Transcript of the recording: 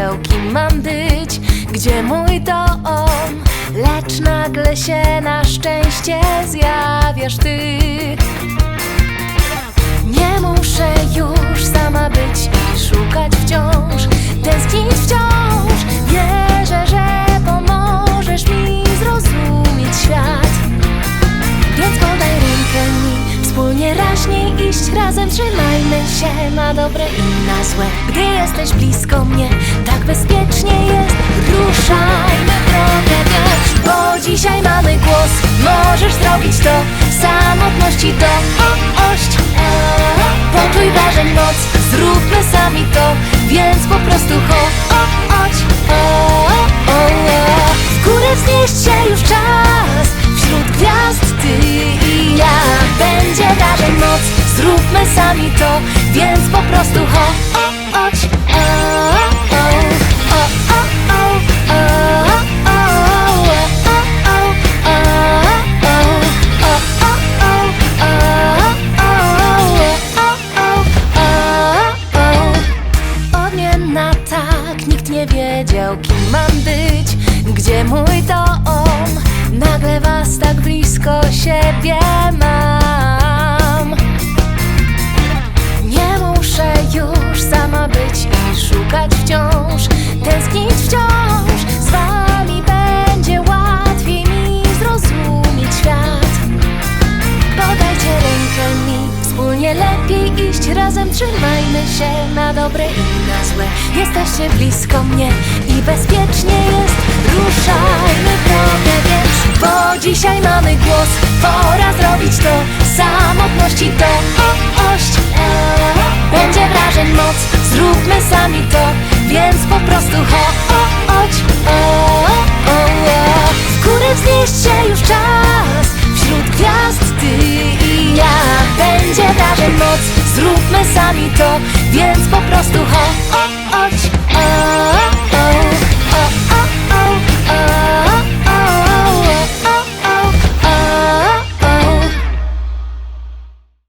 wiedział, kim mam być, gdzie mój dom? Lecz nagle się na szczęście zjawiasz ty. Wspólnie raźniej iść Razem trzymajmy się na dobre i na złe. Gdy jesteś blisko mnie Tak bezpiecznie jest. Ruszajmy drogę wiesz Bo dzisiaj mamy głos. Możesz zrobić to W samotności to. Ość Poczuj wrażeń moc. Zróbmy sami to Więc po prostu chodź To Więc po prostu chodź Odmienna tak, nikt nie wiedział kim mam być Gdzie mój dom? Nagle was tak blisko siebie być i szukać wciąż. Tęsknić wciąż. Z wami będzie łatwiej mi zrozumieć świat. Podajcie rękę mi, wspólnie lepiej iść Razem. Trzymajmy się na dobre i na złe. Jesteście blisko mnie i bezpiecznie jest. Ruszajmy drogę więc, bo dzisiaj mamy głos. Pora zrobić to, samotności to ość Będzie wrażeń moc, zróbmy sami to Więc po prostu chodź W górę wznieść się już czas Wśród gwiazd ty i ja. Będzie wrażeń moc Zróbmy sami to Więc po prostu chodź